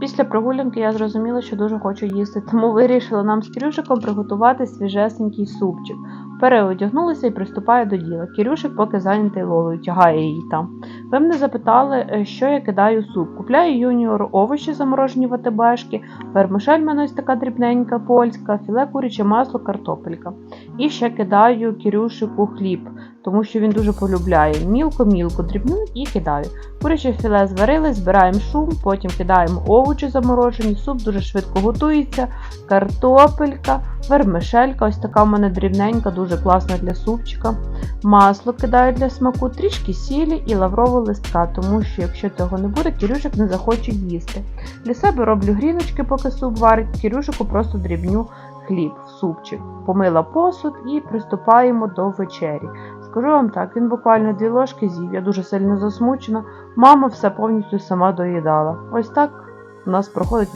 Після прогулянки я зрозуміла, що дуже хочу їсти, тому вирішила нам з Кирюшиком приготувати свіжесенький супчик. Переодягнулася і приступаю до діла. Кирюшик поки зайнятий лолою, тягає її там. Ви мене запитали, е, що я кидаю суп. Купляю юніор овочі заморожені в АТБшки, вермишель мене ось така дрібненька польська, філе куряче масло, картопелька. І ще кидаю Кирюшику хліб, тому що він дуже полюбляє. Мілко-мілко дрібну і кидаю. Куряче філе зварили, збираємо шум, потім кидаємо овочі заморожені, суп дуже швидко готується, картопелька, вермишелька, ось така в мене дрібненька, дуже класна для супчика. Масло кидаю для смаку, трішки сілі і лаврового листка, тому що якщо цього не буде, Кирюшик не захоче їсти. Для себе роблю гріночки, поки суп варить, Кирюшику просто дрібню хліб супчик. Помила посуд і приступаємо до вечері. Скажу вам так, він буквально дві ложки з'їв, я дуже сильно засмучена. Мама все повністю сама доїдала. Ось так у нас проходить